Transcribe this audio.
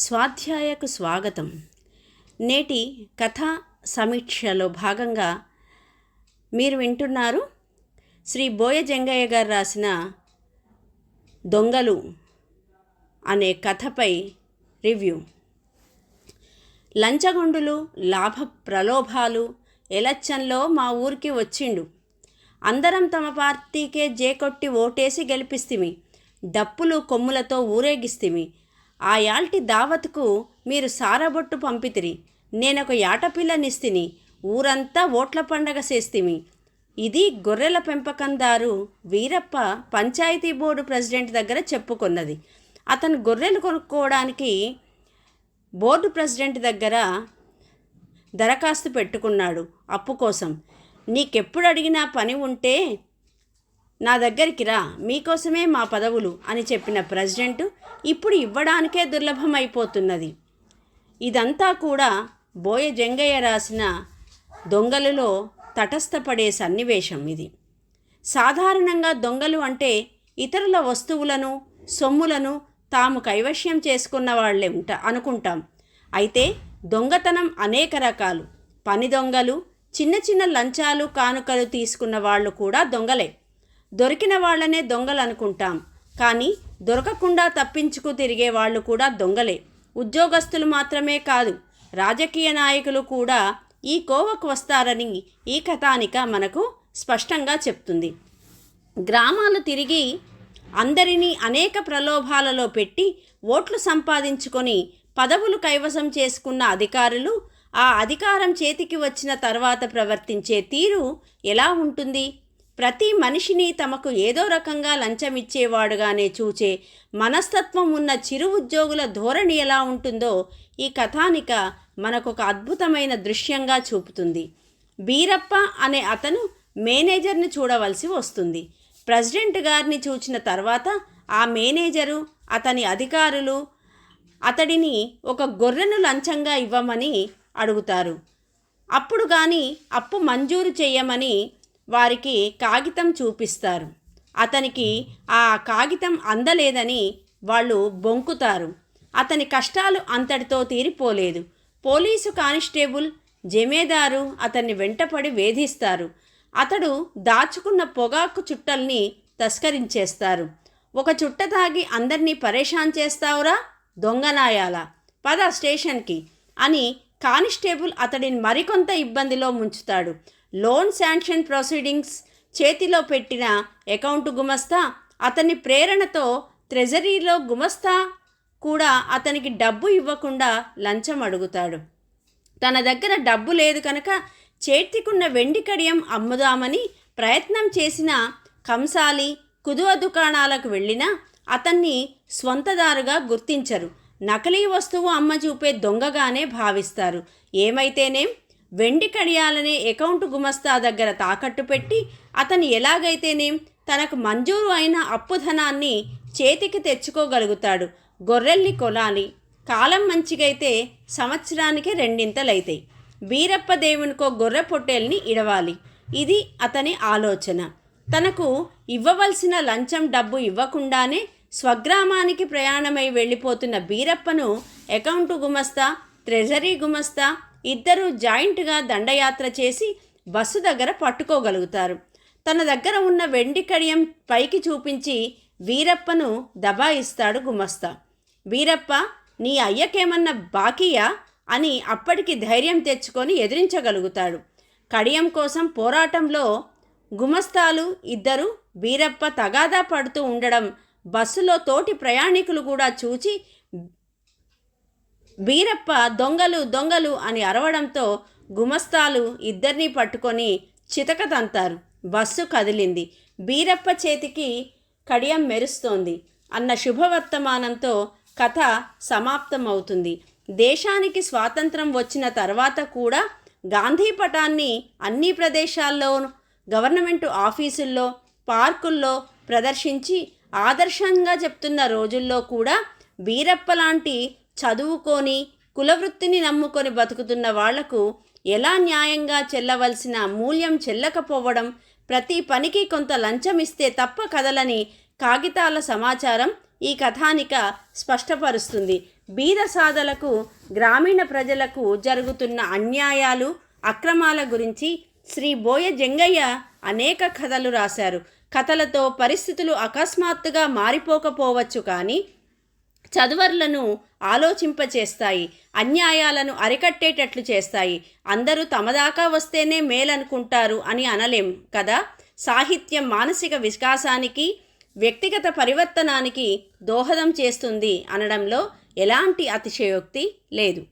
స్వాధ్యాయకు స్వాగతం. నేటి కథా సమీక్షలో భాగంగా మీరు వింటున్నారు శ్రీ బోయ జంగయ్య గారు రాసిన దొంగలు అనే కథపై రివ్యూ. లంచగొండులు లాభ ప్రలోభాలు ఎలక్షన్లో మా ఊరికి వచ్చిండు. అందరం తమ పార్టీకే జేకొట్టి ఓటేసి గెలిపిస్తిమి. డప్పులు కొమ్ములతో ఊరేగిస్తిమి. ఆ యాల్టి దావత్కు మీరు సారబొట్టు పంపితిరి. నేనొక యాటపిల్లనిస్తిని ఊరంతా ఓట్ల పండగ చేస్తిమి. ఇది గొర్రెల పెంపకందారు వీరప్ప పంచాయతీ బోర్డు ప్రెసిడెంట్ దగ్గర చెప్పుకున్నది. అతను గొర్రెలు కొనుక్కోవడానికి బోర్డు ప్రెసిడెంట్ దగ్గర దరఖాస్తు పెట్టుకున్నాడు అప్పు కోసం. నీకెప్పుడు అడిగినా పని ఉంటే నా దగ్గరికి రా మీకోసమే మా పదవులు అని చెప్పిన ప్రెసిడెంట్ ఇప్పుడు ఇవ్వడానికే దుర్లభమైపోతున్నది. ఇదంతా కూడా బోయ జంగయ్య రాసిన దొంగలలో తటస్థపడే సన్నివేశం ఇది. సాధారణంగా దొంగలు అంటే ఇతరుల వస్తువులను సొమ్ములను తాము కైవశ్యం చేసుకున్న వాళ్ళే ఉంట అనుకుంటాం. అయితే దొంగతనం అనేక రకాలు. పని దొంగలు చిన్న చిన్న లంచాలు కానుకలు తీసుకున్న వాళ్ళు కూడా దొంగలే. దొరికిన వాళ్ళనే దొంగలనుకుంటాం. కానీ దొరకకుండా తప్పించుకు తిరిగే వాళ్ళు కూడా దొంగలే. ఉద్యోగస్తులు మాత్రమే కాదు రాజకీయ నాయకులు కూడా ఈ కోవకు వస్తారని ఈ కథానిక మనకు స్పష్టంగా చెప్తుంది. గ్రామాలు తిరిగి అందరినీ అనేక ప్రలోభాలలో పెట్టి ఓట్లు సంపాదించుకొని పదవులు కైవసం చేసుకున్న అధికారులు ఆ అధికారం చేతికి వచ్చిన తర్వాత ప్రవర్తించే తీరు ఎలా ఉంటుంది? ప్రతి మనిషిని తమకు ఏదో రకంగా లంచమిచ్చేవాడుగానే చూచే మనస్తత్వం ఉన్న చిరు ఉద్యోగుల ధోరణి ఎలా ఉంటుందో ఈ కథానిక మనకొక అద్భుతమైన దృశ్యంగా చూపుతుంది. బీరప్ప అనే అతను మేనేజర్ని చూడవలసి వస్తుంది. ప్రెసిడెంట్ గారిని చూచిన తర్వాత ఆ మేనేజరు అతని అధికారులు అతడిని ఒక గొర్రెను లంచంగా ఇవ్వమని అడుగుతారు. అప్పుడు కానీ అప్పు మంజూరు చేయమని వారికి కాగితం చూపిస్తారు. అతనికి ఆ కాగితం అందలేదని వాళ్ళు బొంకుతారు. అతని కష్టాలు అంతటితో తీరిపోలేదు. పోలీసు కానిస్టేబుల్ జమేదారు అతన్ని వెంటపడి వేధిస్తారు. అతడు దాచుకున్న పొగాకు చుట్టల్ని తస్కరించేస్తారు. ఒక చుట్ట తాగి అందరినీ పరేషాన్ చేస్తావురా? దొంగనాయాల. పద స్టేషన్కి అని కానిస్టేబుల్ అతడిని మరికొంత ఇబ్బందిలో ముంచుతాడు. లోన్ శాంక్షన్ ప్రొసీడింగ్స్ చేతిలో పెట్టిన అకౌంట్ గుమస్తా అతని ప్రేరణతో ట్రెజరీలో గుమస్తా కూడా అతనికి డబ్బు ఇవ్వకుండా లంచం అడుగుతాడు. తన దగ్గర డబ్బు లేదు కనుక చేతికున్న వెండి కడియం అమ్ముదామని ప్రయత్నం చేసిన కంసాలి కుదువ దుకాణాలకు వెళ్ళినా అతన్ని స్వంతదారుగా గుర్తించరు. నకిలీ వస్తువు అమ్మ చూపే దొంగగానే భావిస్తారు. ఏమైతేనేం? వెండి కడియాలనే అకౌంట్ గుమస్తా దగ్గర తాకట్టు పెట్టి అతను ఎలాగైతేనేం తనకు మంజూరు అయిన అప్పు ధనాన్ని చేతికి తెచ్చుకోగలుగుతాడు. గొర్రెల్ని కొనాలి. కాలం మంచిగైతే సంవత్సరానికి రెండింతలైతాయి. బీరప్ప దేవునికో గొర్రె పొట్టేల్ని ఇడవాలి. ఇది అతని ఆలోచన. తనకు ఇవ్వవలసిన లంచం డబ్బు ఇవ్వకుండానే స్వగ్రామానికి ప్రయాణమై వెళ్ళిపోతున్న బీరప్పను అకౌంటు గుమస్తా ట్రెజరీ గుమస్తా ఇద్దరూ జాయింట్గా దండయాత్ర చేసి బస్సు దగ్గర పట్టుకోగలుగుతారు. తన దగ్గర ఉన్న వెండి కడియం పైకి చూపించి వీరప్పను దబాయిస్తాడు గుమస్తా. వీరప్ప నీ అయ్యకేమన్నా బాకీయా? అని అప్పటికి ధైర్యం తెచ్చుకొని ఎదిరించగలుగుతాడు. కడియం కోసం పోరాటంలో గుమస్తాలు ఇద్దరు బీరప్ప తగాదా పడుతూ ఉండడం బస్సులో తోటి ప్రయాణికులు కూడా చూచి బీరప్ప దొంగలు దొంగలు అని అరవడంతో గుమస్తాలు ఇద్దరినీ పట్టుకొని చితక తంతారు. బస్సు కదిలింది. బీరప్ప చేతికి కడియం మెరుస్తోంది. అన్న శుభవర్తమానంతో కథ సమాప్తమవుతుంది. దేశానికి స్వాతంత్రం వచ్చిన తర్వాత కూడా గాంధీ పటాన్ని అన్ని ప్రదేశాల్లో గవర్నమెంట్ ఆఫీసుల్లో పార్కుల్లో ప్రదర్శించి ఆదర్శంగా చెప్తున్న రోజుల్లో కూడా బీరప్ప లాంటి చదువుకొని కులవృత్తిని నమ్ముకొని బతుకుతున్న వాళ్ళకు ఎలా న్యాయంగా చెల్లవలసిన మూల్యం చెల్లకపోవడం ప్రతి పనికి కొంత లంచం ఇస్తే తప్ప కదలని కాగితాల సమాచారం ఈ కథానిక స్పష్టపరుస్తుంది. బీద సాధలకు గ్రామీణ ప్రజలకు జరుగుతున్న అన్యాయాలు అక్రమాల గురించి శ్రీ బోయ జంగయ్య అనేక కథలు రాశారు. కథలతో పరిస్థితులు అకస్మాత్తుగా మారిపోకపోవచ్చు కానీ చదువర్లను ఆలోచింపచేస్తాయి అన్యాయాలను అరికట్టేటట్లు చేస్తాయి. అందరూ తమదాకా వస్తేనే మేలనుకుంటారు అని అనలేం కదా? సాహిత్యం మానసిక వికాసానికి వ్యక్తిగత పరివర్తనానికి దోహదం చేస్తుంది అనడంలో ఎలాంటి అతిశయోక్తి లేదు.